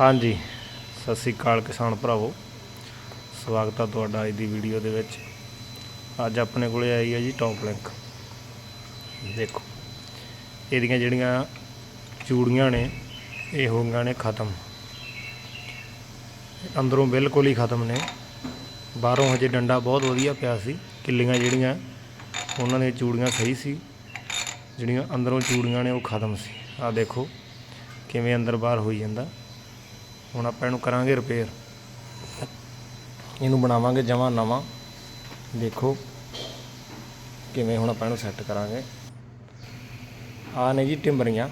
ਹਾਂਜੀ, ਸਤਿ ਸ੍ਰੀ ਅਕਾਲ ਕਿਸਾਨ ਭਰਾਵੋ। ਸਵਾਗਤ ਹੈ ਤੁਹਾਡਾ ਅੱਜ ਦੀ ਵੀਡੀਓ ਦੇ ਵਿੱਚ। ਅੱਜ ਆਪਣੇ ਕੋਲੇ ਆਈ ਹੈ ਜੀ ਟੌਪ ਲਿੰਕ ਦੇਖੋ, ਇਹਦੀਆਂ ਜਿਹੜੀਆਂ ਚੂੜੀਆਂ ਨੇ, ਇਹ ਹੋ ਗਈਆਂ ਨੇ ਖਤਮ। ਅੰਦਰੋਂ ਬਿਲਕੁਲ ਹੀ ਖਤਮ ਨੇ। ਬਾਹਰੋਂ ਹਜੇ ਡੰਡਾ ਬਹੁਤ ਵਧੀਆ ਪਿਆ ਸੀ। ਕਿੱਲੀਆਂ ਜਿਹੜੀਆਂ, ਉਹਨਾਂ ਦੀਆਂ ਚੂੜੀਆਂ ਸਹੀ ਸੀ। ਜਿਹੜੀਆਂ ਅੰਦਰੋਂ ਚੂੜੀਆਂ ਨੇ, ਉਹ ਖਤਮ ਸੀ। ਆਹ ਦੇਖੋ, ਕਿਵੇਂ ਅੰਦਰ ਬਾਹਰ ਹੋਈ ਜਾਂਦਾ। ਹੁਣ ਆਪਾਂ ਇਹਨੂੰ ਕਰਾਂਗੇ ਰਿਪੇਅਰ ਇਹਨੂੰ ਬਣਾਵਾਂਗੇ ਜਮਾਂ ਨਵਾਂ। ਦੇਖੋ ਕਿਵੇਂ ਹੁਣ ਆਪਾਂ ਇਹਨੂੰ ਸੈੱਟ ਕਰਾਂਗੇ। ਆਹ ਨੇ ਜੀ ਟਿੰਬਰੀਆਂ।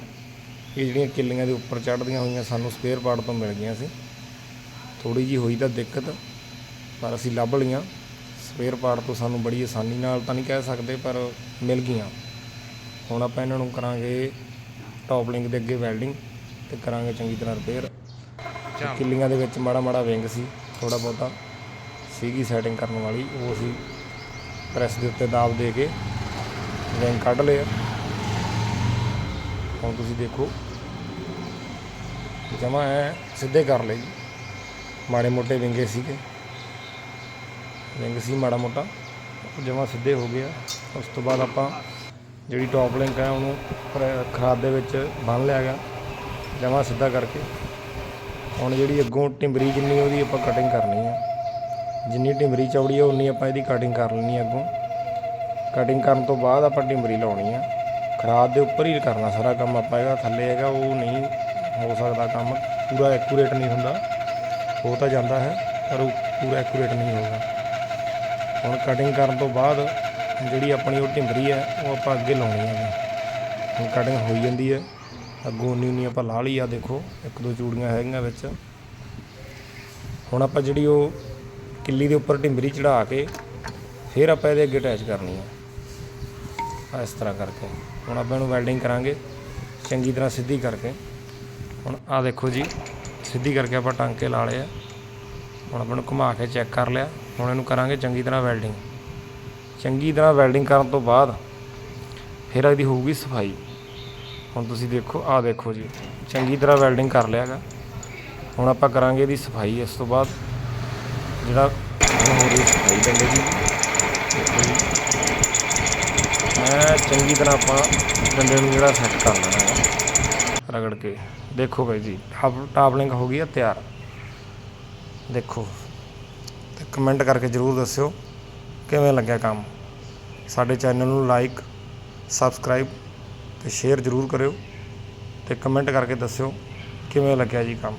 ਇਹ ਜਿਹੜੀਆਂ ਕਿੱਲੀਆਂ ਦੇ ਉੱਪਰ ਚੜ੍ਹਦੀਆਂ ਹੋਈਆਂ ਸਾਨੂੰ ਸਪੇਅਰ ਪਾਰਟ ਤੋਂ ਮਿਲ ਗਈਆਂ ਸੀ। ਥੋੜੀ ਜੀ ਹੋਈ ਤਾਂ ਦਿੱਕਤ, ਪਰ ਅਸੀਂ ਲੱਭ ਲਈਆਂ। ਸਪੇਅਰ ਪਾਰਟ ਤੋਂ ਸਾਨੂੰ ਬੜੀ ਆਸਾਨੀ ਨਾਲ ਤਾਂ ਨਹੀਂ ਕਹਿ ਸਕਦੇ, ਪਰ ਮਿਲ ਗਈਆਂ। ਹੁਣ ਆਪਾਂ ਇਹਨਾਂ ਨੂੰ ਕਰਾਂਗੇ ਟੌਪ ਲਿੰਕ ਦੇ ਅੱਗੇ ਵੈਲਡਿੰਗ ਤੇ ਕਰਾਂਗੇ ਚੰਗੀ ਤਰ੍ਹਾਂ ਰਿਪੇਅਰ ਕਿੱਲੀਆਂ ਦੇ ਵਿੱਚ ਮਾੜਾ ਮਾੜਾ ਵਿੰਗ ਸੀ ਥੋੜਾ ਬਹੁਤਾ। ਸੀਗੀ ਸੈਟਿੰਗ ਕਰਨ ਵਾਲੀ, ਉਹ ਅਸੀਂ ਪ੍ਰੈਸ ਦੇ ਉੱਤੇ ਦਾਬ ਦੇ ਕੇ ਵਿੰਗ ਕੱਢ ਲਿਆ। ਹੁਣ ਤੁਸੀਂ ਦੇਖੋ, ਜਮਾ ਐ ਸਿੱਧੇ ਕਰ ਲਏ ਜੀ। ਮਾੜੇ ਮੋਟੇ ਵਿੰਗੇ ਸੀਗੇ। ਵਿੰਗ ਸੀ ਮਾੜਾ ਮੋਟਾ ਜਮਾ ਸਿੱਧੇ ਹੋ ਗਿਆ ਉਸ ਤੋਂ ਬਾਅਦ ਆਪਾਂ ਜਿਹੜੀ ਟੌਪ ਲਿੰਕ ਹੈ ਉਹਨੂੰ ਖਰਾਦ ਦੇ ਵਿੱਚ ਬੰਨ ਲਿਆ ਗਿਆ। ਜਮਾ ਸਿੱਧਾ ਕਰਕੇ। ਹੁਣ ਜਿਹੜੀ ਅੱਗੋਂ ਟਿੰਬਰੀ ਜਿੰਨੀ ਉਹਦੀ ਆਪਾਂ ਕਟਿੰਗ ਕਰਨੀ ਆ। ਜਿੰਨੀ ਟਿੰਬਰੀ ਚੌੜੀ ਹੈ ਉਨੀ ਆਪਾਂ ਇਹਦੀ ਕਟਿੰਗ ਕਰ ਲੈਣੀ ਅੱਗੋਂ। ਕਟਿੰਗ ਕਰਨ ਤੋਂ ਬਾਅਦ ਆਪਾਂ ਟਿੰਬਰੀ ਲਾਉਣੀ ਆ। ਖਰਾਦ ਦੇ ਉੱਪਰ ਹੀ ਕਰਨਾ ਸਾਰਾ ਕੰਮ ਆਪਾਂ ਇਹਦਾ। ਥੱਲੇ ਹੈਗਾ, ਉਹ ਨਹੀਂ ਹੋ ਸਕਦਾ ਕੰਮ। ਪੂਰਾ ਐਕੂਰੇਟ ਨਹੀਂ ਹੁੰਦਾ। ਹੋ ਤਾਂ ਜਾਂਦਾ ਹੈ, ਪਰ ਉਹ ਪੂਰਾ ਐਕੂਰੇਟ ਨਹੀਂ ਹੋਗਾ ਹੁਣ ਕਟਿੰਗ ਕਰਨ ਤੋਂ ਬਾਅਦ ਜਿਹੜੀ ਆਪਣੀ ਉਹ ਟਿੰਬਰੀ ਹੈ ਉਹ ਆਪਾਂ ਅੱਗੇ ਲਾਉਣੀ ਹੈ ਹੁਣ ਕਟਿੰਗ ਹੋਈ ਜਾਂਦੀ ਹੈ ਅੱਗੋਂ ਉਨੀ ਉਨੀ ਆਪਾਂ ਲਾ ਲਈ ਆ, ਦੇਖੋ, ਇੱਕ ਦੋ ਚੂੜੀਆਂ ਹੈਗੀਆਂ ਵਿੱਚ। ਹੁਣ ਆਪਾਂ ਜਿਹੜੀ ਉਹ ਕਿੱਲੀ ਦੇ ਉੱਪਰ ਟਿੰਬਰੀ ਚੜਾ ਕੇ ਫਿਰ ਆਪਾਂ ਇਹਦੇ ਅੱਗੇ ਅਟੈਚ ਕਰਨੀ ਆ। ਇਸ ਤਰ੍ਹਾਂ ਕਰਕੇ। ਹੁਣ ਆਪਾਂ ਇਹਨੂੰ ਵੈਲਡਿੰਗ ਕਰਾਂਗੇ, ਚੰਗੀ ਤਰ੍ਹਾਂ ਸਿੱਧੀ ਕਰਕੇ। ਹੁਣ ਆਹ ਦੇਖੋ ਜੀ, ਸਿੱਧੀ ਕਰਕੇ ਆਪਾਂ ਟਾਂਕੇ ਲਾ ਲਏ ਆ। ਹੁਣ ਆਪਾਂ ਨੂੰ ਘੁਮਾ ਕੇ ਚੈੱਕ ਕਰ ਲਿਆ। ਹੁਣ ਇਹਨੂੰ ਕਰਾਂਗੇ ਚੰਗੀ ਤਰ੍ਹਾਂ ਵੈਲਡਿੰਗ ਚੰਗੀ ਤਰ੍ਹਾਂ ਵੈਲਡਿੰਗ ਕਰਨ ਤੋਂ ਬਾਅਦ ਫਿਰ ਇਹਦੀ ਹੋਊਗੀ ਸਫ਼ਾਈ। ਹੁਣ ਤੁਸੀਂ ਦੇਖੋ, ਆਹ ਦੇਖੋ ਜੀ। ਚੰਗੀ ਤਰ੍ਹਾਂ ਵੈਲਡਿੰਗ ਕਰ ਲਿਆਗਾ ਹੁਣ ਆਪਾਂ ਕਰਾਂਗੇ ਇਹਦੀ ਸਫ਼ਾਈ ਇਸ ਤੋਂ ਬਾਅਦ। ਜਿਹੜਾ ਹੋ ਰਹੀ ਸਫ਼ਾਈ ਡੰਡੇ ਦੀ। ਜੀ ਮੈਂ ਚੰਗੀ ਤਰ੍ਹਾਂ ਆਪਾਂ ਡੰਡੇ ਨੂੰ ਜਿਹੜਾ ਸੈੱਟ ਕਰ ਲੈਣਾ ਹੈ ਰਗੜ ਕੇ। ਦੇਖੋ ਭਾਈ ਜੀ ਟਾਪ ਟਾਪਲਿੰਗ ਹੋ ਗਈ ਹੈ ਤਿਆਰ। ਦੇਖੋ। ਤੇ ਕਮੈਂਟ ਕਰਕੇ ਜਰੂਰ ਦੱਸਿਓ, ਕਿਵੇਂ ਲੱਗਿਆ ਕੰਮ? ਸਾਡੇ ਚੈਨਲ ਨੂੰ ਲਾਈਕ ਸਬਸਕ੍ਰਾਈਬ ਤੇ ਸ਼ੇਅਰ ਜਰੂਰ ਕਰਿਓ ਤੇ ਕਮੈਂਟ ਕਰਕੇ ਦੱਸਿਓ ਕਿਵੇਂ ਲੱਗਿਆ ਜੀ ਕੰਮ।